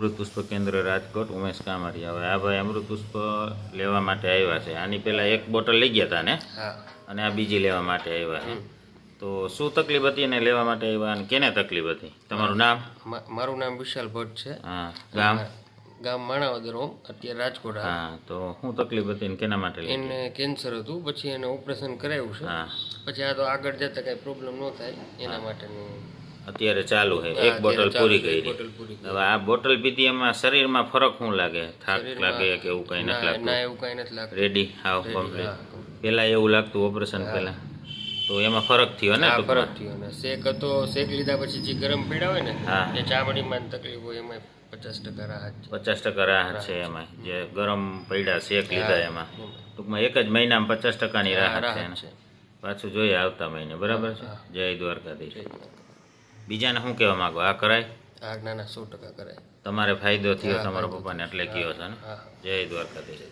અમૃત પુષ્પ કેન્દ્ર રાજકોટ ઉમેશ કામરિયા. હવે આ ભાઈ અમૃત પુષ્પ લેવા માટે આવ્યા છે. આની પહેલાં એક બોટલ લઈ ગયા હતા ને? અને આ બીજી લેવા માટે આવ્યા છે. તો શું તકલીફ હતી એને લેવા માટે આવ્યા અને કેને તકલીફ હતી? તમારું નામ? મારું નામ વિશાલ ભટ્ટ છે. હા. ગામ? ગામ માણાવદર હોમ. અત્યારે રાજકોટ હા. તો શું તકલીફ હતી ને કેના માટે એને કેન્સર હતું. પછી એને ઓપરેશન કરાવ્યું છે. હા. પછી આ તો આગળ જતા કઈ પ્રોબ્લેમ ન થાય એના માટેનું અત્યારે ચાલુ છે. એક બોટલ પૂરી ગઈ કરી. હવે આ બોટલ પીધી એમાં શરીરમાં ફરક શું લાગે? થાક લાગે કે એવું કંઈ નથી લાગતું? એવું કઈ નથી લાગતું. રેડી હા કમ્પ્લીટ પેલા એવું લાગતું ઓપરેશન પેલા તો એમાં ફરક થયો ને ફરક થયો ને. શેક હતો શેક લીધા પછી જે ગરમ પીડા હોય ને હા. એ ચામડીમાં તકલીફ હોય એમાં પચાસ ટકા રાહત છે. પચાસ ટકા રાહત છે એમાં જે ગરમ પીડા શેક લીધા એમાં. ટૂંકમાં એક જ મહિનામાં પચાસ ટકાની રાહત છે પાછું જોઈએ આવતા મહિને. બરાબર છે? જય દ્વારકાધીશ. બીજાને શું કહેવા માંગો? આ કરાય? આ ના ના સો ટકા કરાય. તમારે ફાયદો થયો તમારા પપ્પાને એટલે કયો છે ને? જય દ્વારકાધીશ.